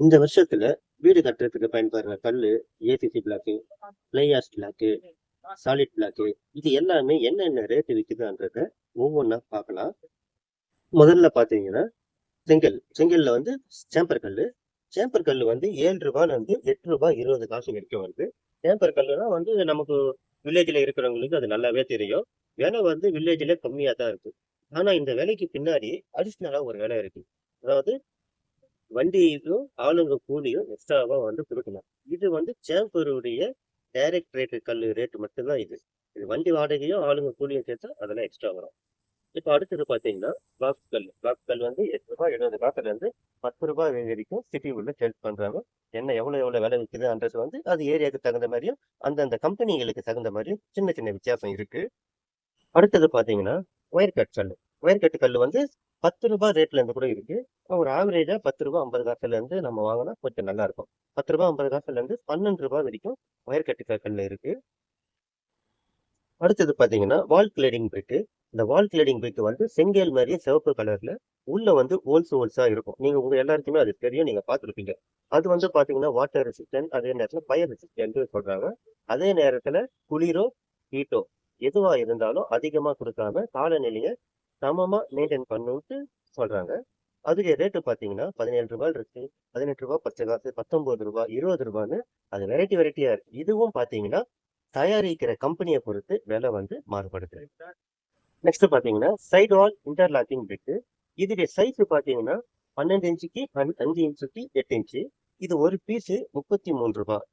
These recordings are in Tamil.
இந்த வருஷத்துல வீடு கட்டுறதுக்கு பயன்படுற கல்லு ACC block fly ash block solid block இது எல்லாமே என்னென்ன ரேட்டு விற்குதான்றத ஒவ்வொன்றா பார்க்கலாம். முதல்ல பார்த்தீங்கன்னா செங்கல். செங்கல்ல வந்து சேம்பர் கல் சேம்பர் கல் வந்து ஏழு ரூபாயில இருந்து எட்டு ரூபாய் இருபது காசு வரைக்கும் வருது. சேம்பர் கல்லுனா வந்து நமக்கு வில்லேஜில் இருக்கிறவங்களுக்கு அது நல்லாவே தெரியும். விலை வந்து வில்லேஜில் கம்மியாக தான் இருக்கு. ஆனால் இந்த விலைக்கு பின்னாடி அடிஷ்னலாக ஒரு விலை இருக்கு. அதாவது வண்டியும் ஆளுங்க கூலியும் எக்ஸ்ட்ராவாக வந்து கொடுக்கலாம். இது வந்து சேம்பருடைய டைரக்ட் ரேட்டு கல் ரேட்டு மட்டும்தான் இது. இது வண்டி வாடகையும் ஆளுங்க கூலியும் சேர்த்தா அதெல்லாம் எக்ஸ்ட்ரா வரும். இப்போ அடுத்தது பார்த்தீங்கன்னா பாக்ஸ் கல் பாக்ஸ் கல் வந்து எட்டு ரூபாய் எழுபது காசுலேருந்து பத்து ரூபாய் வரைக்கும் சிட்டி உள்ள சேல்ஸ் பண்ணுறாங்க என்ன எவ்வளோ எவ்வளோ விலை விற்குதுன்றது வந்து அது ஏரியாவுக்கு தகுந்த மாதிரியும் அந்தந்த கம்பெனிகளுக்கு தகுந்த மாதிரியும் சின்ன சின்ன வித்தியாசம் இருக்குது அடுத்தது பார்த்தீங்கன்னா ஒயர் கட் கல் ஒயர் கட்டு கல் வந்து பத்து ரூபாய் ரேட்லேருந்து கூட இருக்குது ஒரு ஆவரேஜா பத்து ரூபா ஐம்பது காசுல இருந்து நம்ம வாங்கினா கொஞ்சம் நல்லா இருக்கும். பத்து ரூபா ஐம்பது காசுல இருந்து பன்னெண்டு ரூபா வரைக்கும் ஒயர் கட்டு கல்ல இருக்கு. அடுத்தது பாத்தீங்கன்னா வால் கிளேடிங் பிரிக்கு இந்த வால் கிளேடிங் பிரிக் வந்து செங்கல் மாதிரியே சிவப்பு கலர்ல உள்ள வந்து ஹோல்ஸ் ஹோல்ஸா இருக்கும். நீங்க உங்க எல்லாருக்குமே அது தெரியும் நீங்க பார்த்துருப்பீங்க. அது வந்து பாத்தீங்கன்னா வாட்டர் ரெசிஸ்டன்ட் அதே நேரத்துல ஃபயர் ரெசிஸ்டன்ட் சொல்றாங்க. அதே நேரத்துல குளிரோ ஹீட்டோ எதுவா இருந்தாலும் அதிகமா கொடுக்காம காலநிலையை சமமா மெயின்டைன் பண்ணுன்ட்டு சொல்றாங்க. அதுக்கு ரேட்டு பார்த்தீங்கன்னா பதினேழு ரூபாய் இருக்கு. பதினெட்டு ரூபாய் பச்சை காசு பத்தொன்பது ரூபாய் இருபது ரூபான்னு அது வெரைட்டி வெரைட்டியா இருக்கு. இதுவும் பார்த்தீங்கன்னா தயாரிக்கிற கம்பெனியை பொறுத்து விலை வந்து மாறுபடுது. நெக்ஸ்ட் பார்த்தீங்கன்னா சைடு வால் இன்டர்லாக்கிங் பிரிக்கு இதுடைய சைஸ் பார்த்தீங்கன்னா பன்னெண்டு இன்ச்சுக்கு அஞ்சு- அஞ்சு இன்ச்சுக்கு எட்டு இன்ச்சு. இது ஒரு பீஸு முப்பத்தி மூணு ரூபாய்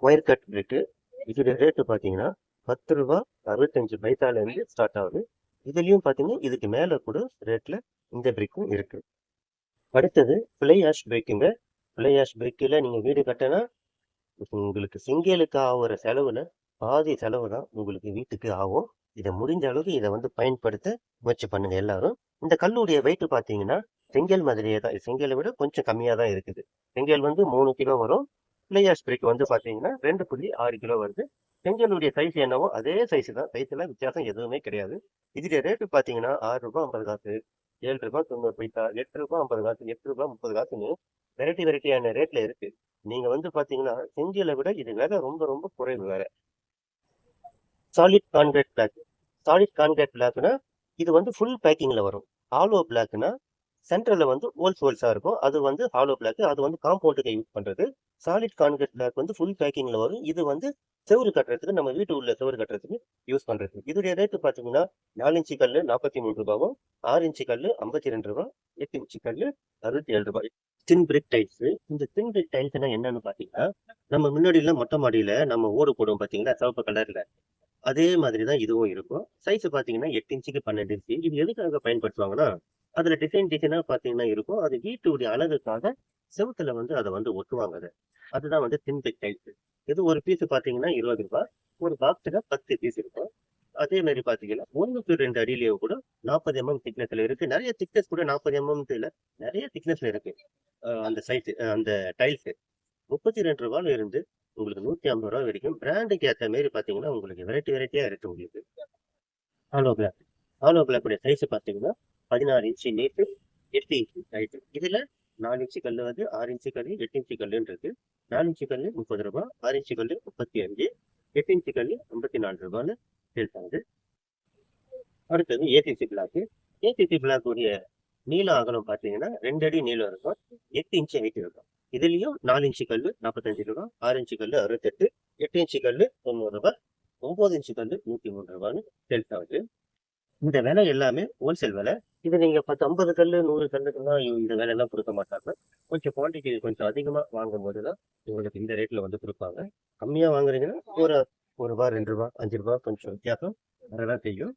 ஒயர் கட் பிரிக்கு இதோட ரேட்டு பார்த்தீங்கன்னா பத்து ரூபா அறுபத்தஞ்சு பைசால இருந்து ஸ்டார்ட் ஆகுது. இதுலேயும் பார்த்தீங்கன்னா இதுக்கு மேலே கூட ரேட்டில் இந்த பிரிக்கும் இருக்கு. அடுத்தது பிளே ஆஷ் பிரேக்குங்க பிளே ஆஷ் பிரேக்கில் நீங்கள் வீடு கட்டினா உங்களுக்கு சிங்கலுக்கு ஆகிற செலவில் பாதி செலவு தான் உங்களுக்கு வீட்டுக்கு ஆகும். இதை முடிஞ்ச அளவுக்கு இதை வந்து பயன்படுத்த முயற்சி பண்ணுங்க எல்லாரும். இந்த கல்லுடைய வெயிட் பார்த்தீங்கன்னா செங்கல் மாதிரியே தான். செங்கலை விட கொஞ்சம் கம்மியாக தான் இருக்குது. செங்கல் வந்து மூணு கிலோ வரும். பிளேயர்ஸ் பிரிக் வந்து பார்த்தீங்கன்னா ரெண்டு புள்ளி ஆறு கிலோ வருது. செங்கலுடைய சைஸ் என்னவோ அதே சைஸ் தான். சைஸ்லாம் வித்தியாசம் எதுவுமே கிடையாது. இதுடைய ரேட்டு பார்த்தீங்கன்னா ஆறு ரூபாய் ஐம்பது காசு. ஏழு ரூபாய் தொண்ணூறு பைசா எட்டு ரூபாய் ஐம்பது காசு எட்டு ரூபாய் முப்பது காசுன்னு வெரைட்டி வெரைட்டியான ரேட்ல இருக்கு. நீங்க வந்து பாத்தீங்கன்னா செஞ்சியில விட இது விலை ரொம்ப ரொம்ப குறைவு வேற. Solid concrete block solid concrete பிளாக்னா இது வந்து ஃபுல் பேக்கிங்ல வரும். ஹாலோ பிளாக்னா சென்டர்ல வந்து ஹோல்ஸ் ஹோல்ஸா இருக்கும். அது வந்து ஹாலோ பிளாக் அது வந்து காம்பவுண்டுக்கு யூஸ் பண்றது. சாலிட் கான்கிரீட் பிளாக் வந்து ஃபுல் பேக்கிங்ல வரும். இது வந்து செவரு கட்டுறதுக்கு நம்ம வீட்டு உள்ள செவரு கட்டுறதுக்கு யூஸ் பண்றது. இதோடைய ரேட்டு பாத்தீங்கன்னா நாலு இன்ச்சு கல்லு நாற்பத்தி மூணு ரூபாவும் ஆறு இன்ச்சு கல்லு ஐம்பத்தி ரெண்டு ரூபா எட்டு இன்ச்சு கல்லு அறுபத்தி ஏழு ரூபாய். தின் பிரிக் டைல்ஸ் இந்த தின் பிரிக் டைல்ஸ்னா என்னன்னு பாத்தீங்கன்னா நம்ம முன்னாடி எல்லாம் மொட்டை மாடியில நம்ம ஓடு போடுவோம் பாத்தீங்களா சிவப்பு கலர்ல அதே மாதிரி தான் இதுவும் இருக்கும். சைஸ் பாத்தீங்கன்னா எட்டு இன்ச்சுக்கு பன்னெண்டு இன்ச்சு. இது எதுக்காக பயன்படுத்துவாங்கன்னா அதில் டிசைன் டிசைனாக பாத்தீங்கன்னா இருக்கும். அது வீட்டுடைய அழகுக்காக செவுத்துல வந்து அதை வந்து ஒட்டுவாங்க அதை. அதுதான் வந்து தின்பை பிரிக் டைல்ஸ் இது ஒரு பீஸ் பாத்தீங்கன்னா இருபது ரூபாய். ஒரு பாக்ஸ்ல பத்து பீஸ் இருக்கும். அதே மாதிரி பாத்தீங்கன்னா ஒண்ணுக்கு ரெண்டு அடியிலேயே கூட நாற்பது எம்எம் திக்னஸ்ல இருக்கு. நிறைய திக்னஸ் கூட நாற்பது எம்எம் இல்ல நிறைய திக்னஸ்ல இருக்கு. அந்த சைஸ் அந்த டைல்ஸ் முப்பத்தி ரெண்டு ரூபாயில இருந்து உங்களுக்கு நூத்தி ஐம்பது ரூபா வரைக்கும் பிராண்டுக்கு ஏற்ற மாதிரி பாத்தீங்கன்னா உங்களுக்கு வெரைட்டி வெரைட்டியா இருக்கு உங்களுக்கு. ஹாலோ பிளாக் ஹாலோ பிளாக்குடைய சைஸ் பாத்தீங்கன்னா பதினாறு இன்ச்சு நீட்டு எட்டு இன்ச்சு ஹைட்டு இதுல நாலு இன்ச்சு கல் வந்து ஆறு இன்ச்சு கல் எட்டு இன்ச்சு கல்லுன்னு நாலு இன்ச்சு கல் முப்பது ரூபாய் ஆறு இன்ச்சு கல் முப்பத்தி அஞ்சு எட்டு இன்ச்சு கல் ஐம்பத்தி நாலு ரூபான்னு சேல்ஸ் ஆகுது அடுத்தது ஏசிசி பிளாக்கு ஏசிசி பிளாக் உடைய நீள அகலம் பார்த்தீங்கன்னா ரெண்டு அடி நீளம் இருக்கும். எட்டு இன்ச்சு ஹைட் இருக்கும். இதுலயும் நாலு இன்ச்சு கல் நாற்பத்தஞ்சு ரூபாய் ஆறு இன்ச்சு கல்லு அறுபத்தெட்டு எட்டு இன்ச்சு கல்லு தொண்ணூறு ரூபாய் ஒன்பது இன்ச்சு கல்லு நூத்தி மூணு ரூபான்னு சேல்ஸ் ஆகுது இந்த விலை எல்லாமே ஹோல்சேல் விலை. இது நீங்கள் பத்து ஐம்பது கல்லு நூறு கல்லுக்குலாம் இந்த விலையெல்லாம் கொடுக்க மாட்டாங்க. கொஞ்சம் குவான்டிட்டி கொஞ்சம் அதிகமாக வாங்கும்போது தான் உங்களுக்கு இந்த ரேட்டில் வந்து கொடுப்பாங்க. கம்மியாக வாங்குறீங்கன்னா ஒரு ஒரு ரூபா ரெண்டு ரூபா அஞ்சு ரூபா கொஞ்சம் வித்தியாசம் வரதான் செய்யும்.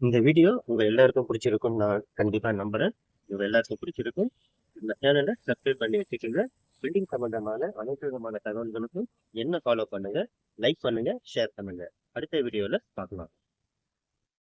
இந்த வீடியோ உங்கள் எல்லாருக்கும் பிடிச்சிருக்கும்னு நான் கண்டிப்பாக நம்புகிறேன் இவங்க எல்லாருக்கும் பிடிச்சிருக்கும். இந்த சேனலை சப்ஸ்கிரைப் பண்ணி வச்சுக்கோங்க. பில்டிங் சம்பந்தமான அனைத்து விதமான தகவல்களுக்கும் என்ன ஃபாலோ பண்ணுங்கள் லைக் பண்ணுங்கள் ஷேர் பண்ணுங்கள் அடுத்த வீடியோவில் பார்க்கலாம்.